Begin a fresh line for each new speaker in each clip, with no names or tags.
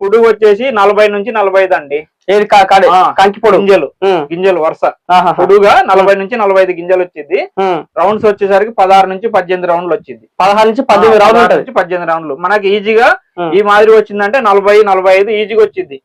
పొడుగు వచ్చేసి నలభై నుంచి నలభై ఐదు అండి.
ఏది కంకి పొడు
గింజలు. గింజలు వరుస. పొడుగా నలభై నుంచి నలభై ఐదు గింజలు వచ్చింది రౌండ్స్ వచ్చేసరికి పదహారు నుంచి పద్దెనిమిది రౌండ్లు వచ్చింది
పదహారు నుంచి పద్దెనిమిది రౌండ్
నుంచి పద్దెనిమిది రౌండ్లు. మనకి ఈజీగా. ఈ మాదిరి వచ్చిందంటే నలభై నలభై ఐదు ఈజీగా వచ్చింది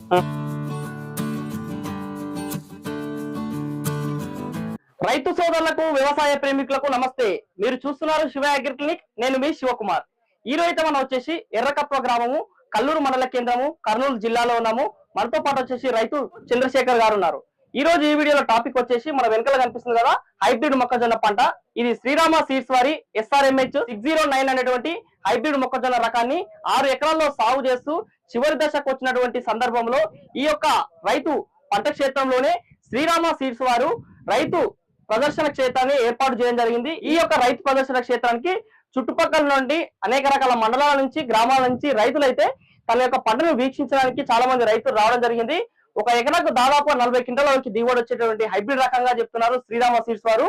రైతు సోదరులకు వ్యవసాయ ప్రేమికులకు నమస్తే. మీరు చూస్తున్నారు శివ అగ్రి క్లినిక్. నేను మీ శివకుమార్. ఈ రోజు మనం వచ్చేసి ఎర్రకప్ప గ్రామము కల్లూరు మండల కేంద్రము కర్నూలు జిల్లాలో ఉన్నాము. మనతో పాటు వచ్చేసి రైతు చంద్రశేఖర్ గారు ఉన్నారు. ఈ రోజు ఈ వీడియోలో టాపిక్ వచ్చేసి మన వెనకాల కనిపిస్తుంది కదా హైబ్రిడ్ మొక్కజొన్న పంట. ఇది శ్రీరామ సీడ్స్ వారి ఎస్ఆర్ఎంహెచ్ సిక్స్ జీరో నైన్ అనేటువంటి హైబ్రిడ్ మొక్కజొన్న రకాన్ని ఆరు ఎకరాల్లో సాగు చేస్తూ చివరి దశకు వచ్చినటువంటి సందర్భంలో ఈ యొక్క రైతు పంట క్షేత్రంలోనే శ్రీరామ సీడ్స్ వారు రైతు ప్రదర్శన క్షేత్రాన్ని ఏర్పాటు చేయడం జరిగింది. ఈ యొక్క రైతు ప్రదర్శన క్షేత్రానికి చుట్టుపక్కల నుండి అనేక రకాల మండలాల నుంచి గ్రామాల నుంచి రైతులైతే తన యొక్క పంటను వీక్షించడానికి చాలా మంది రైతులు రావడం జరిగింది. ఒక ఎకరాకు దాదాపు నలభై క్వింటల వరకు దిగుబడి వచ్చేటువంటి హైబ్రిడ్ రకంగా చెప్తున్నారు శ్రీరామ సీడ్స్ వారు.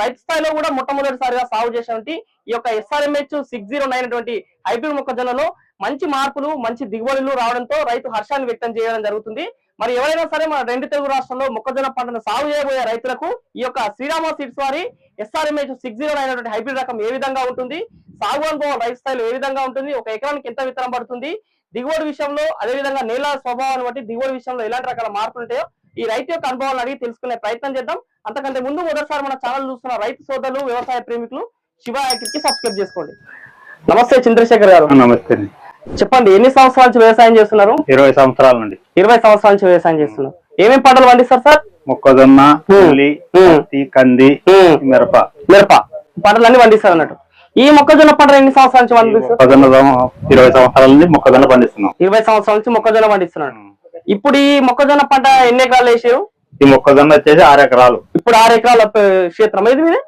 రైతు స్థాయిలో కూడా మొట్టమొదటిసారిగా సాగు చేసినటువంటి ఈ యొక్క ఎస్ఆర్ఎంహెచ్ సిక్స్ జీరో నైన్ అటువంటి హైబ్రిడ్ మొక్కజొన్నలో మంచి మార్పులు మంచి దిగుబడులు రావడంతో రైతు హర్షాన్ని వ్యక్తం చేయడం జరుగుతుంది. మరి ఎవరైనా సరే మన రెండు తెలుగు రాష్ట్రంలో మొక్కజొన్న పంటను సాగు చేయబోయే రైతులకు ఈ యొక్క శ్రీరామ సీడ్స్ వారి ఎస్ఆర్ఎంహెచ్ సిక్స్ జీరో అయినటువంటి హైబ్రిడ్ రకం ఏ విధంగా ఉంటుంది? సాగు అనుభవం రైతు స్థాయిలో ఏ విధంగా ఉంటుంది? ఒక ఎకరానికి ఎంత విత్తనం పడుతుంది? దిగుబడి విషయంలో అదే విధంగా నేల స్వభావాన్ని బట్టి దిగుబడి విషయంలో ఎలాంటి రకాల మార్పులు ఉంటాయో ఈ రైతు యొక్క అనుభవాలను అడిగి తెలుసుకునే ప్రయత్నం చేద్దాం. అంతకంటే ముందు మొదటిసారి మన ఛానల్ చూస్తున్న రైతు సోదరులు వ్యవసాయ ప్రేమికులు శివ కి సబ్స్క్రైబ్ చేసుకోండి. నమస్తే చంద్రశేఖర్ గారు.
నమస్తే.
చెప్పండి ఎన్ని సంవత్సరాల నుంచి వ్యవసాయం చేస్తున్నారు?
ఇరవై సంవత్సరాల నుండి.
ఇరవై సంవత్సరాల నుంచి వ్యవసాయం చేస్తున్నారు. ఏమేమి పంటలు పండిస్తారు సార్?
మొక్కజొన్న కంది. మిరప.
మిరప. పంటలన్నీ పండిస్తారు అన్నట్టు. ఈ మొక్కజొన్న పంట ఎన్ని సంవత్సరాల నుంచి
సం- ఇరవై సంవత్సరాల నుండి మొక్కజొన్న పండిస్తున్నాం.
ఇరవై సంవత్సరాల నుంచి మొక్కజొన్న పండిస్తున్నాడు ఇప్పుడు ఈ మొక్కజొన్న పంట ఎన్ని ఎకరాలు వేసారు?
ఈ మొక్కజొన్న వచ్చేసి ఆరు ఎకరాలు.
ఇప్పుడు ఆరు ఎకరాల క్షేత్రం ఇది మీదే.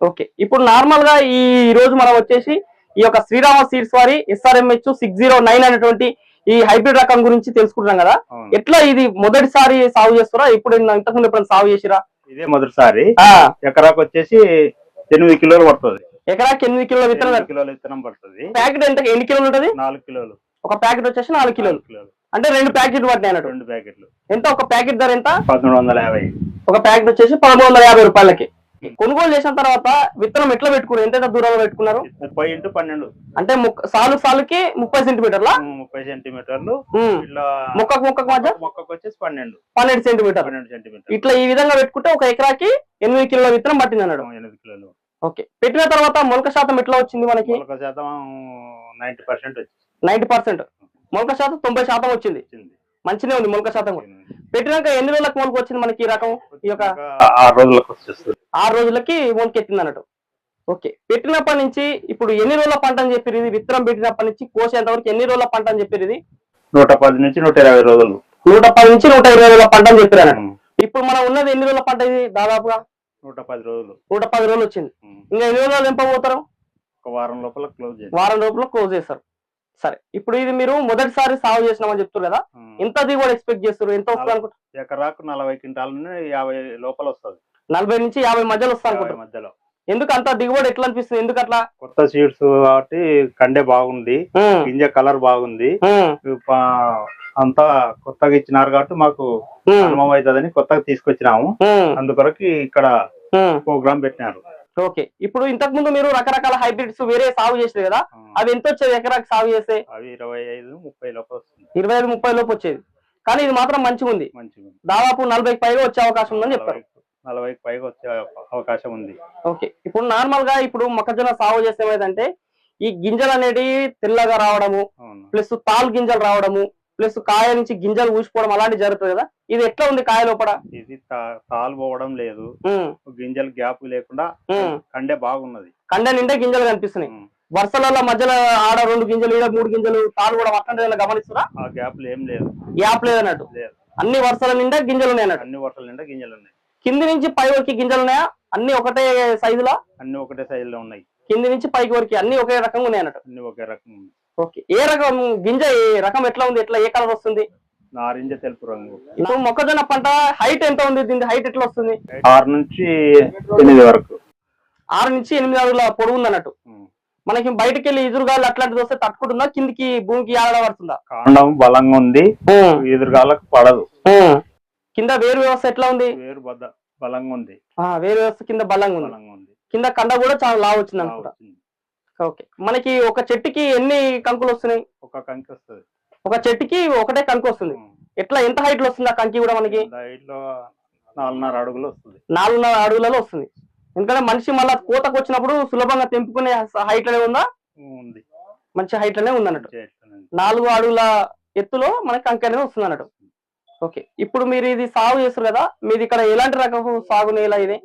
ఓకే. ఇప్పుడు నార్మల్గా ఈ రోజు మనం వచ్చేసి ఈ యొక్క శ్రీరామ సీడ్స్ వారి ఎస్ఆర్ఎంహెచ్ సిక్స్ జీరో నైన్ అనేటువంటి ఈ హైబ్రిడ్ రకం గురించి తెలుసుకుంటున్నాం కదా. ఎట్లా ఇది మొదటిసారి సాగు చేస్తారా? ఇప్పుడు ఇంతకుముందు ఎప్పుడైనా సాగు చేసిరా?
ఇదే మొదటిసారి. ఎకరాకు వచ్చేసి ఎనిమిది కిలోలు పడుతుంది.
ఎకరాకి ఎనిమిది కిలోల విత్తనం
కిలోల విత్తనం పడుతుంది.
ప్యాకెట్ ఎంత? ఎన్ని కిలోలు ఉంటది?
నాలుగు కిలోలు.
ఒక ప్యాకెట్ వచ్చేసి నాలుగు కిలోలు. అంటే రెండు ప్యాకెట్ పట్టినాయి అన్నట్టు.
రెండు ప్యాకెట్లు.
ఎంత? ఒక ప్యాకెట్ ధర ఎంత?
పదమూడు వందల యాభై.
ఒక ప్యాకెట్ వచ్చేసి పదమూడు వందల యాభై రూపాయలకి. కొనుగోలు చేసిన తర్వాత విత్తనం ఎట్లా పెట్టుకున్నారు? ఎంత దూరంలో పెట్టుకున్నారు?
ముప్పై ఇంటూ పన్నెండు.
అంటే సాలు సాలుకి ముప్పై సెంటీమీటర్ల?
ముప్పై సెంటీమీటర్లు.
మొక్కకు మొక్కకు మధ్య?
మొక్కకు వచ్చేసి పన్నెండు.
పన్నెండు సెంటీమీటర్
పన్నెండు సెంటీమీటర్
ఇట్లా ఈ విధంగా పెట్టుకుంటే ఒక ఎకరాకి ఎనిమిది కిలోల విత్తనం పట్టింది అన్నాడు.
ఎనిమిది కిలోలు.
ఓకే. పెట్టిన తర్వాత మొలక శాతం ఎట్లా వచ్చింది మనకి?
మొలక శాతం నైన్టీ పర్సెంట్
నైన్టీ పర్సెంట్. మొలక శాతం తొంభై శాతం వచ్చింది. మంచినే ఉంది మొలక శాతం పెట్టినాక ఎన్ని రోజులకు మొలక వచ్చింది మనకి ఈ రకం? ఈ యొక్క
ఆ- ఆరు రోజులకు
ఆరు రోజులకి మొలకెత్తింది అన్నట్టు. ఓకే. పెట్టినప్పటి నుంచి ఇప్పుడు ఎన్ని రోజుల పంట అని చెప్పారు ఇది? విత్తనం పెట్టినప్పటి నుంచి కోసేంత వరకు ఎన్ని రోజుల పంట అని చెప్పారు ఇది?
నూట పది నుంచి నూట ఇరవై రోజులు.
నూట పది నుంచి నూట ఇరవై రోజుల పంట అని చెప్పారు. ఇప్పుడు మనం ఉన్నది ఎన్ని రోజుల పంట ఇది దాదాపుగా?
నూట పది రోజులు.
నూట పది రోజులు వచ్చింది. ఇంకా ఎన్ని రోజులు నింపబోతారు
ఒక వారం లోపల క్లోజ్
వారం రోజుల్లో క్లోజ్ చేస్తారు. సరే ఇప్పుడు ఇది మీరు మొదటిసారి సాగు చేసినామని చెప్తారు కదా. ఎంత దిగుబడి ఎక్స్పెక్ట్ చేస్తారు ఎంత వస్తుంది అనుకుంటారు
ఎకరాకు నలభై క్వింటాల నుండి యాభై లోపల వస్తుంది.
నలభై నుంచి యాభై మధ్యలో అనుకుంటారు
మధ్యలో.
ఎందుకు అంత దిగుబడి ఎట్లా అనిపిస్తుంది ఎందుకు అట్లా
కొత్త సీడ్స్ కాబట్టి కండే బాగుంది గింజ కలర్ బాగుంది. అంతా కొత్తగా ఇచ్చినారు కాబట్టి మాకు అనుభవం అవుతుందని కొత్తగా తీసుకొచ్చినాము. అందుకొరకు ఇక్కడ. ప్రోగ్రామ్ పెట్టినారు.
ఓకే. ఇప్పుడు ఇంతకు ముందు మీరు రకరకాల హైబ్రిడ్స్ వేరే సాగు చేసారు కదా. అవి ఎంత వచ్చేది ఎకరాకి సాగు చేస్తే?
అవి ఇరవై ఐదు ముప్పై లోపల వస్తుంది.
ఇరవై ఐదు ముప్పై లోపు వచ్చేది. కానీ ఇది మాత్రం మంచిగా ఉంది. దాదాపు నలభైకి పైగా వచ్చే అవకాశం ఉందని చెప్పారు.
నలభై- నలభైకి పైగా వచ్చే అవకాశం ఉంది.
ఓకే. ఇప్పుడు నార్మల్గా ఇప్పుడు మొక్కజొన్న సాగు చేస్తే ఏమైందంటే ఈ గింజలు అనేటివి తెల్లగా రావడము ప్లస్ తాలు గింజలు రావడము ప్లస్ కాయ నుంచి గింజలు ఊసిపోవడం అలాంటివి జరుగుతుంది కదా? ఇది ఎట్లా ఉంది కాయ లోపల?
ఇది తాలు పోవడం లేదు. గింజలు గ్యాప్ లేకుండా. కండే బాగున్నది.
కండ నిండా గింజలు కనిపిస్తున్నాయి. వరుసలలో మధ్యలో ఆడ రెండు గింజలు ఈడ మూడు గింజలు తాలు కూడా అట్లాంటి
ఆ గ్యాప్లు ఏం లేదు.
గ్యాప్ లేదన్నట్టు.
లేదు.
అన్ని వరుసల నిండా గింజలు ఉన్నాయి అన్నట్టు
అన్ని వరుసల నిండా గింజలు ఉన్నాయి.
కింది నుంచి పై వరకు గింజలు ఉన్నాయా? అన్ని ఒకటే సైజులో?
అన్ని ఒకటే సైజులో ఉన్నాయి.
కింది నుంచి పైకి వరకు అన్ని ఒకే రకంగా ఉన్నాయి అన్నట్టు?
అన్ని ఒకే రకం ఉంది.
ఓకే. ఏ రకం గింజ ఏ రకం ఎట్లా ఉంది? ఎట్లా ఏ కలర్ వస్తుంది?
నారింజ తెలుపు రంగు.
ఇప్పుడు మొక్కజొన్న పంట హైట్ ఎంత ఉంది? దీని హైట్ ఎట్లా వస్తుంది?
ఆరు నుంచి ఎనిమిది వరకు.
ఆరు నుంచి ఎనిమిది అడుగుల పొడవు ఉంది అన్నట్టు. మనకి బయటకు వెళ్ళి ఎదురుగాలు అట్లాంటిది వస్తే తట్టుకుంటుందా? కిందికి భూమికి ఆడ పడుతుందా?
కాండం బలంగా ఉంది. ఎదురుగాలకు పడదు.
కింద వేరు వ్యవస్థ ఎట్లా ఉంది?
వేరు బద్ద బలంగా ఉంది.
ఆ, వేరు వ్యవస్థ కింద బలంగా ఉంది. కింద కండ కూడా చాలా లావు వచ్చింది అనుకుంటా. ఓకే. మనకి ఒక చెట్టుకి ఎన్ని కంకులు వస్తున్నాయి?
ఒక కంకి వస్తుంది.
ఒక చెట్టుకి ఒకటే కంకు వస్తుంది. ఎట్లా ఎంత హైట్లో వస్తుంది ఆ కంకి కూడా మనకి?
నాలుగున్నర అడుగులు వస్తుంది.
నాలుగున్నర అడుగులలో వస్తుంది. ఎందుకంటే మనిషి మళ్ళా కోతకు వచ్చినప్పుడు సులభంగా తెంపుకునే హైట్లోనే ఉందా?
ఉంది.
మంచి హైట్లోనే ఉంది. అన్నట్టు. నాలుగు అడుగుల ఎత్తులో మనకి కంకి అనేది వస్తుంది అన్నట్టు ఓకే. ఇప్పుడు మీరు ఇది సాగు చేస్తారు కదా మీది ఇక్కడ ఎలాంటి రకం సాగు నేల ఇది?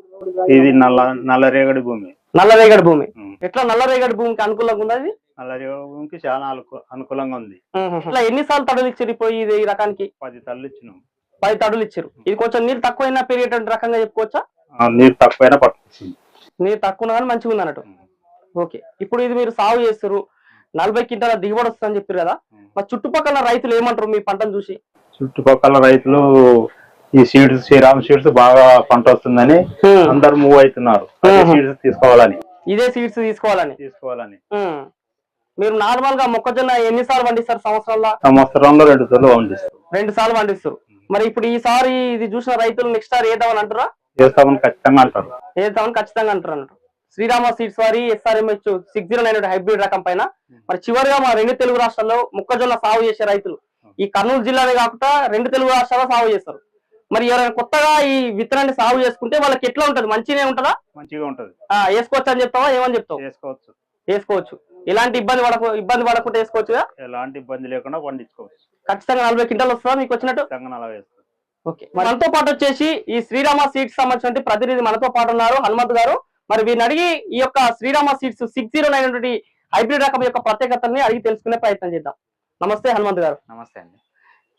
ఇది నల్ల నల్లరేగడి భూమి.
నల్లరేగడి భూమి. ఎట్లా నల్లరేగడి భూమికి అనుకూలంగా ఉందా ఇది?
నల్లరేగడి భూమికి చాలా అనుకూ- అనుకూలంగా ఉంది.
ఇట్లా ఎన్నిసార్లు తడులు ఇచ్చారు ఇప్పుడు ఇది ఈ రకానికి?
పది తల్లు ఇచ్చినాం.
పది తడులు ఇచ్చారు ఇది కొంచెం నీళ్ళు తక్కువైనా పెరిగేటువంటి రకంగా చెప్పుకోవచ్చా?
నీరు తక్కువైనా
నీరు తక్కువ కానీ మంచిగా ఉంది అన్నట్టు. ఓకే. ఇప్పుడు ఇది మీరు సాగు చేస్తారు. నలభై క్వింటాల దిగుబడి వస్తుందని చెప్పారు కదా. మరి చుట్టుపక్కల రైతులు ఏమంటారు మీ పంటను చూసి?
చుట్టుపక్కల రైతులు ఈ సీడ్స్ శ్రీరామ్ సీడ్స్ బాగా పంట వస్తుందని అందరు మూవ్ అవుతున్నారు. సీడ్స్ తీసుకోవాలని.
ఇదే సీడ్స్ తీసుకోవాలని.
తీసుకోవాలని.
మీరు నార్మల్గా మొక్కజొన్న ఎన్నిసార్లు పండిస్తారు సంవత్సరంలో?
సంవత్సరంలో రెండు తొలు పండిస్తాం.
రెండు సార్లు పండిస్తారు. మరి ఇప్పుడు ఈసారి ఇది చూసిన రైతులు నెక్స్ట్ సారి ఏదామని అంటారా?
చేస్తామని ఖచ్చితంగా అంటారు.
ఏదామని ఖచ్చితంగా అంటారు అన్నట్టు శ్రీరామ సీడ్స్ వారి SRMH six zero nine hybrid రకం పైన. మరి చివరిగా మా రెండు తెలుగు రాష్ట్రాల్లో మొక్కజొన్న సాగు చేసే రైతులు ఈ కర్నూలు జిల్లానే కాకుండా రెండు తెలుగు రాష్ట్రాల్లో సాగు చేస్తారు. మరి ఎవరైనా కొత్తగా ఈ విత్తనాన్ని సాగు చేసుకుంటే వాళ్ళకి ఎట్లా ఉంటది? మంచిగానే ఉంటుందా?
మంచిగా ఉంటది.
వేసుకోవచ్చు అని చెప్తావా? ఏమని చెప్తావు?
చేసుకోవచ్చు
వేసుకోవచ్చు. ఎలాంటి ఇబ్బంది పడకు ఇబ్బంది పడకుండా వేసుకోవచ్చుగా
ఎలాంటి ఇబ్బంది లేకుండా పండించుకోవచ్చు.
ఖచ్చితంగా నలభై క్వింటాలు వస్తుందా మీకు వచ్చినట్టు? ఓకే. మనతో పాటు వచ్చేసి ఈ శ్రీరామ సీడ్స్ సంబంధించిన ప్రతినిధి మనతో పాటు ఉన్నారు హనుమంత్ గారు. మరి వీరిని అడిగి ఈ యొక్క Srirama seeds six zero nine hybrid రకం యొక్క ప్రత్యేకతని అడిగి తెలుసుకునే ప్రయత్నం చేద్దాం. నమస్తే హనుమంత్ గారు.
నమస్తే అండి.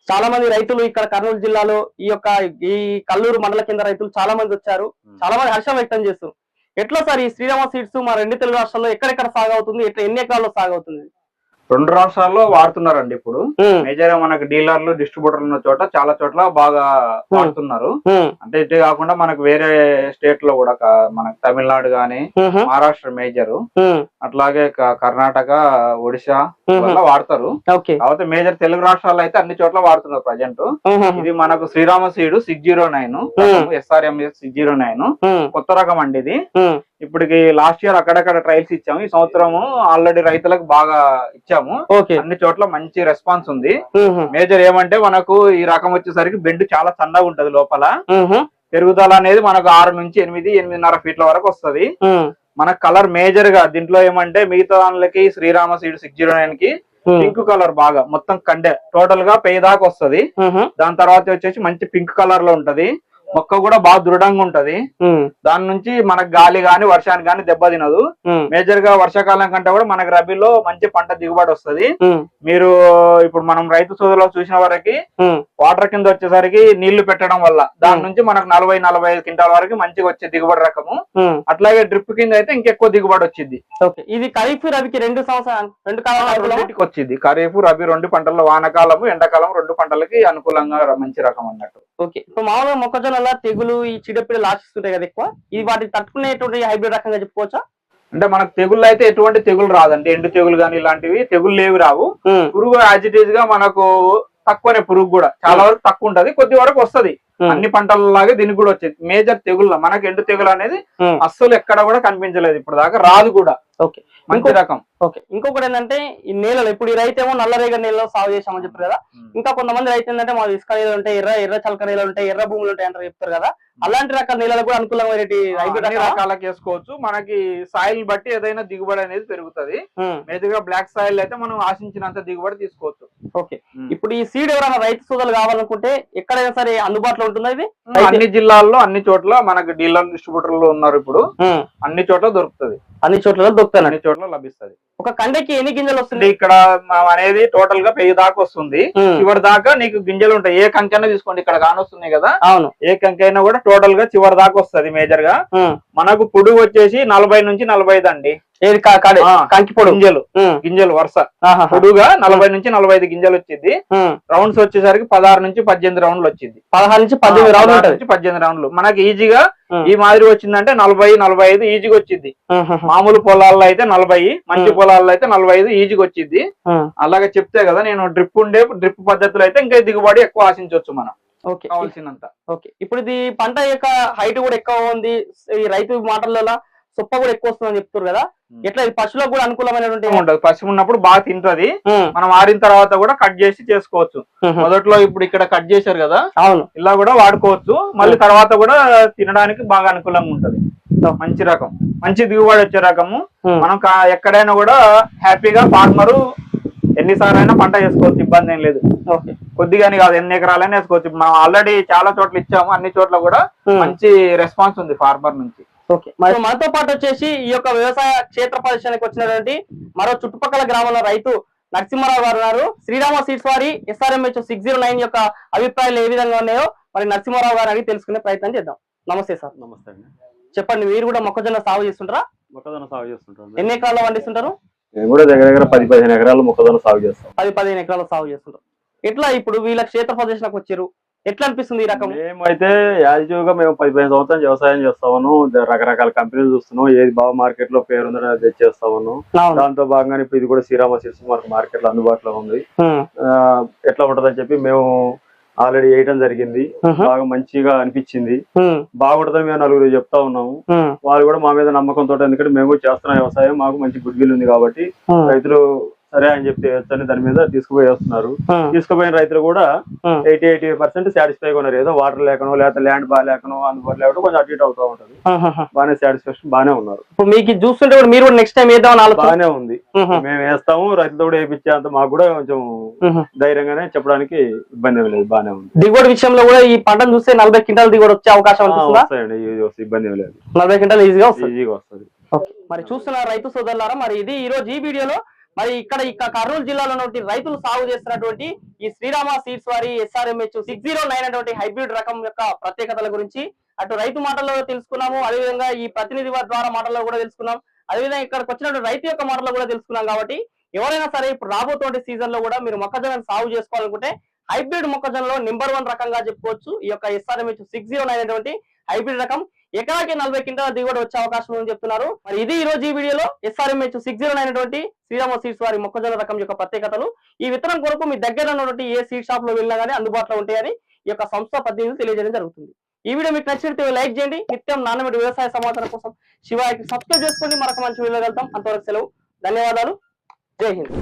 చాలా మంది రైతులు ఇక్కడ కర్నూలు జిల్లాలో ఈ యొక్క ఈ కల్లూరు మండల కింద రైతులు చాలా మంది వచ్చారు. చాలా మంది హర్షం వ్యక్తం చేస్తారు ఎట్లా సార్ ఈ శ్రీరామ సీడ్స్ మా రెండు తెలుగు రాష్ట్రాల్లో ఎక్కడెక్కడ సాగు అవుతుంది ఎట్లా ఎన్ని ఎకరాల్లో సాగు అవుతుంది?
రెండు రాష్ట్రాల్లో వాడుతున్నారండి ఇప్పుడు. మేజర్గా మనకు డీలర్లు డిస్ట్రిబ్యూటర్లు ఉన్న చోట చాలా చోట్ల బాగా వాడుతున్నారు. అంటే ఇటే కాకుండా మనకు వేరే స్టేట్లో కూడా మనకు తమిళనాడు గానీ మహారాష్ట్ర మేజర్ అట్లాగే కర్ణాటక ఒడిశా వాడతారు. కాకపోతే మేజర్ తెలుగు రాష్ట్రాల్లో అయితే అన్ని చోట్ల వాడుతున్నారు ప్రజెంట్ ఇది మనకు Srirama seed six zero nine SRMS six zero nine కొత్త రకం అండి ఇది. ఇప్పటికి లాస్ట్ ఇయర్ అక్కడక్కడ ట్రయల్స్ ఇచ్చాము. ఈ సంవత్సరము ఆల్రెడీ రైతులకు బాగా ఇచ్చాము. అన్ని చోట్ల మంచి రెస్పాన్స్ ఉంది. మేజర్ ఏమంటే మనకు ఈ రకం వచ్చేసరికి బెండ్ చాలా సన్నగా ఉంటది లోపల. పెరుగుదల అనేది మనకు ఆరు నుంచి ఎనిమిది ఎనిమిదిన్నర ఫీట్ల వరకు వస్తది. మన కలర్ మేజర్గా దీంట్లో ఏమంటే మిగతా దానికి శ్రీరామ సీడ్ సిక్స్ జీరో
నైన్కి
పింక్ కలర్ బాగా మొత్తం కండే టోటల్గా పెయ్యి దాకా వస్తది దాని తర్వాత వచ్చేసి మంచి పింక్ కలర్లో ఉంటది. మొక్క కూడా బాగా దృఢంగా ఉంటది. దాని నుంచి మనకు గాలి గాని వర్షానికి గాని దెబ్బ తినదు. మేజర్గా వర్షాకాలం కంటే కూడా మనకు రబీలో మంచి పంట దిగుబడి వస్తది. మీరు ఇప్పుడు మనం రైతు సోదరులో చూసిన వరకు వాటర్ కింద వచ్చేసరికి నీళ్ళు పెట్టడం వల్ల దాని. నుంచి మనకు నలభై నలభై ఐదు క్వింటాల వరకు మంచిగా వచ్చే దిగుబడి రకము. అట్లాగే డ్రిప్ కింద అయితే ఇంకెక్కువ దిగుబడి వచ్చింది
ఓకే. ఇది ఖరీఫ్ రవికి రెండు సంవత్సరాలు రెండు
వచ్చింది ఖరీఫ్ రబీ రెండు పంటల్లో వానకాలము ఎండాకాలం రెండు పంటలకి అనుకూలంగా మంచి రకం అన్నట్టు.
ఓకే. ఇప్పుడు మామూలుగా మొక్కజొన్నల తెగులు ఈ చీడపీడలు ఆశిస్తుంటాయి కదా ఎక్కువ. ఇది వాటిని తట్టుకునేటువంటి హైబ్రిడ్ రకంగా చెప్పుకోవచ్చా?
అంటే మనకు తెగుళ్ళు అయితే ఎటువంటి తెగులు రాదండి. ఎండు తెగులు కానీ ఇలాంటివి తెగులు లేవి రావు. పురుగు యాజిటీస్గా మనకు తక్కువనే పురుగు కూడా. చాలా వరకు తక్కువ ఉంటది కొద్ది వరకు వస్తది. అన్ని పంటలలాగే దీనికి కూడా వచ్చేది. మేజర్ తెగుళ్ళు మనకు ఎండు తెగులు అనేది అస్సలు ఎక్కడ కూడా కనిపించలేదు ఇప్పుడు దాకా రాదు కూడా.
ఓకే.
మంచి రకం.
ఓకే. ఇంకొకటి ఏంటంటే ఈ నేలలు ఇప్పుడు ఈ రైతు ఏమో నల్లరేగ నేలలో సాగు చేశామని చెప్పారు కదా. ఇంకా కొంతమంది రైతు ఏంటంటే మా ఇసుక నేలలు ఉంటాయి ఎర్ర ఎర్ర చలక నేలలు ఉంటాయి ఎర్ర భూములు ఉంటాయి అంటారు చెప్తారు కదా. అలాంటి రకాల నేలలు కూడా అనుకూలమైన
రకాలకు వేసుకోవచ్చు. మనకి సాయిల్ బట్టి ఏదైనా దిగుబడి అనేది పెరుగుతది. మేజర్గా బ్లాక్ సాయిల్ అయితే మనం ఆశించినంత దిగుబడి తీసుకోవచ్చు.
ఓకే. ఇప్పుడు ఈ సీడ్ ఎవరైనా రైతు సోదరులు కావాలనుకుంటే ఎక్కడైనా సరే అందుబాటులో ఉంటుందా ఇది?
అన్ని జిల్లాల్లో అన్ని చోట్ల మనకు డీలర్ డిస్ట్రిబ్యూటర్లు ఉన్నారు ఇప్పుడు. అన్ని చోట్ల దొరుకుతది.
అన్ని చోట్ల దొరుకుతానండి
అన్ని. చోట్ల లభిస్తది.
ఒక కండకి ఎన్ని గింజలు వస్తున్నాయి?
ఇక్కడ మనం అనేది టోటల్గా పెయ్యి దాకా వస్తుంది. చివరి దాకా నీకు గింజలు ఉంటాయి. ఏ కంకైనా తీసుకోండి. ఇక్కడ కానొస్తున్నాయి కదా.
అవును.
ఏ కంకైనా కూడా టోటల్గా చివరి దాకా వస్తది
మేజర్గా.
మనకు పొడుగు వచ్చేసి నలభై నుంచి నలభై అండి.
ఏది కా- కాడే
ఆ,
కంకి పొడు.
గింజలు. గింజలు వరుస. పొడుగా నలభై నుంచి నలభై ఐదు గింజలు వచ్చింది రౌండ్స్ వచ్చేసరికి పదహారు నుంచి పద్దెనిమిది రౌండ్లు వచ్చింది
పదహారు నుంచి పద్దెనిమిది రౌండ్లు ఉంటది.
నుంచి పద్దెనిమిది రౌండ్లు. మనకి ఈజీగా. ఈ మాదిరి వచ్చిందంటే నలభై నలభై ఐదు ఈజీగా వచ్చింది మామూలు పొలాల్లో అయితే నలభై మంచి. పొలాల్లో అయితే నలభై ఐదు ఈజీగా వచ్చింది. అలాగే చెప్తే కదా నేను డ్రిప్ ఉండే డ్రిప్ పద్ధతిలో అయితే ఇంకా దిగుబడి ఎక్కువ ఆశించవచ్చు మనం.
ఓకే.
కావాల్సినంత.
ఓకే. ఇప్పుడు ఇది పంట యొక్క హైట్ కూడా ఎక్కువ ఉంది. ఈ రైతు మాటలలో సొప్ప కూడా ఎక్కువ వస్తుందని చెప్తారు కదా. ఎట్లా ఇది పశువులకు కూడా అనుకూలమైనటువంటి
ఉంటది పసుపు ఉన్నప్పుడు బాగా తింటది. మనం ఆరిన తర్వాత కూడా కట్ చేసి చేసుకోవచ్చు. మొదట్లో ఇప్పుడు ఇక్కడ కట్ చేశారు కదా.
అవును.
ఇలా కూడా వాడుకోవచ్చు. మళ్ళీ తర్వాత కూడా తినడానికి బాగా అనుకూలంగా ఉంటది. మంచి రకం. మంచి దిగుబడి వచ్చే రకము. మనం ఎక్కడైనా కూడా హ్యాపీగా ఫార్మరు ఎన్నిసార్లు అయినా పంట చేసుకోవచ్చు. ఇబ్బంది ఏం లేదు. కొద్దిగాని కాదు ఎన్ని ఎకరాలైనా వేసుకోవచ్చు మనం ఆల్రెడీ చాలా చోట్ల ఇచ్చాము. అన్ని చోట్ల కూడా. మంచి రెస్పాన్స్ ఉంది ఫార్మర్ నుంచి.
మనతో పాటు వచ్చేసి ఈ యొక్క వ్యవసాయ క్షేత్ర పరిశ్రమకి వచ్చినటువంటి మరో చుట్టుపక్కల గ్రామంలో రైతు నరసింహారావు గారు ఉన్నారు. శ్రీరామ సీడ్స్ వారి ఎస్ఆర్ఎంహెచ్ సిక్స్ జీరో నైన్ యొక్క అభిప్రాయాలు ఏ విధంగా ఉన్నాయో మరి నరసింహారావు గారు అడిగి తెలుసుకునే ప్రయత్నం చేద్దాం. నమస్తే సార్.
నమస్తే అండి.
చెప్పండి మీరు కూడా మొక్కజొన్న సాగు చేస్తుంటారా?
మొక్కజొన్న సాగు చేస్తుంటాం.
ఎన్ని ఎకరాల్లో పండిస్తుంటారు?
మేము కూడా దగ్గర దగ్గర పది పదిహేను ఎకరాలు మొక్కజొన్న సాగు చేస్తాం.
పది పదిహేను ఎకరాల సాగు చేస్తుంటారు ఎట్లా ఇప్పుడు వీళ్ళ క్షేత్ర ప్రదర్శనకు వచ్చారు? ఎట్లా అనిపిస్తుంది ఈ రకం?
మేమైతే యాజిటీవ్గా మేము పది పదిహేను సంవత్సరం వ్యవసాయం చేస్తామను. రకరకాల కంపెనీలు చూస్తున్నాం. ఏది బాగా మార్కెట్లో పేరు ఉందో అది తెచ్చేస్తామను. దాంతో భాగంగా ఇప్పుడు ఇది కూడా శ్రీరామ సిర్స్ మనకు మార్కెట్లో అందుబాటులో ఉంది. ఎట్లా ఉంటదని చెప్పి మేము ఆల్రెడీ వేయటం జరిగింది. బాగా మంచిగా అనిపించింది. బాగుంటుందని మేము నలుగురు చెప్తా ఉన్నాము. వాళ్ళు కూడా మా మీద నమ్మకంతో ఎందుకంటే మేము చేస్తున్న వ్యవసాయం మాకు మంచి గుడ్ విల్ ఉంది కాబట్టి రైతులు సరే అని చెప్పి దాని మీద తీసుకుపోయి వస్తున్నారు. తీసుకుపోయిన రైతులు కూడా ఎయిటీ ఎయిటీ పర్సెంట్ సాటిస్ఫైగా ఉన్నారు. ఏదో వాటర్ లేకనో లేకపోతే ల్యాండ్ బాగా లేకనో అందుబాటు లేకుండా కొంచెం అటు ఇటు అవుతూ ఉంటుంది. బాగానే సాటిస్ఫాక్షన్ బాగానే ఉన్నారు.
ఇప్పుడు మీకు చూస్తుంటే కూడా మీరు కూడా నెక్స్ట్ టైం ఆలోచన
బాగానే ఉంది. మేము వేస్తాము రైతులతో కూడా వేయించేంత మాకు కూడా కొంచెం. ధైర్యంగానే చెప్పడానికి ఇబ్బంది లేదు బాగానే ఉంది.
దిగుబడి విషయంలో కూడా ఈ పంటను చూస్తే నలభై క్వింటాల్ దిగుబడి వచ్చే అవకాశం
వస్తాయండి ఇబ్బంది లేదు.
నలభై క్వింటాల్ ఈజీగా వస్తుంది.
ఈజీగా వస్తుంది.
మరి చూస్తున్న రైతు సోదరులారా మరి ఇది ఈ రోజు ఈ వీడియోలో మరి ఇక్కడ ఇక్కడ కర్నూలు జిల్లాలో ఉన్నటువంటి రైతులు సాగు చేస్తున్నటువంటి ఈ శ్రీరామ సీడ్స్ వారి ఎస్ఆర్ఎంహెచ్ సిక్స్ జీరో నైన్ అటువంటి హైబ్రిడ్ రకం యొక్క ప్రత్యేకతల గురించి అటు రైతు మాటల్లో తెలుసుకున్నాము. అదేవిధంగా ఈ ప్రతినిధి వారి ద్వారా మాటల్లో కూడా తెలుసుకున్నాం. అదేవిధంగా ఇక్కడికి వచ్చినటువంటి రైతు యొక్క మాటల్లో కూడా తెలుసుకున్నాం కాబట్టి ఎవరైనా సరే ఇప్పుడు రాబోతోటి సీజన్లో కూడా మీరు మొక్కజొన్న సాగు చేసుకోవాలనుకుంటే హైబ్రిడ్ మొక్కజొన్నలో నెంబర్ వన్ రకంగా చెప్పుకోవచ్చు. ఈ యొక్క ఎస్ఆర్ఎంహెచ్ సిక్స్ జీరో నైన్ అటువంటి హైబ్రిడ్ రకం. ఎకరాకి నలభై కింటాల దిగుబడి వచ్చే అవకాశం ఉందని చెప్తున్నారు. మరి ఇది ఈ రోజు ఈ వీడియోలో ఎస్ఆర్ఎంహెచ్ సిక్స్ జీరో నైన్ అటువంటి శ్రీరామ సీడ్స్ వారి మొక్కజొన్న రకం యొక్క ప్రత్యేకతలు. ఈ విత్తనం కొరకు మీ దగ్గర ఉన్నటువంటి ఏ సీడ్ షాప్లో వెళ్ళినా కానీ అందుబాటులో ఉంటాయని ఈ యొక్క సంస్థ పద్దెనిమిది తెలియజేయడం జరుగుతుంది. ఈ వీడియో మీకు నచ్చినట్టు లైక్ చేయండి. నిత్యం నాన్నమేటి వ్యవసాయ సమాచారం కోసం శివాయికి సబ్స్క్రైబ్ చేసుకోండి. మరొక మంచి వీడియో వెళ్తాం అంతవరకు సెలవు. ధన్యవాదాలు. జై హింద్.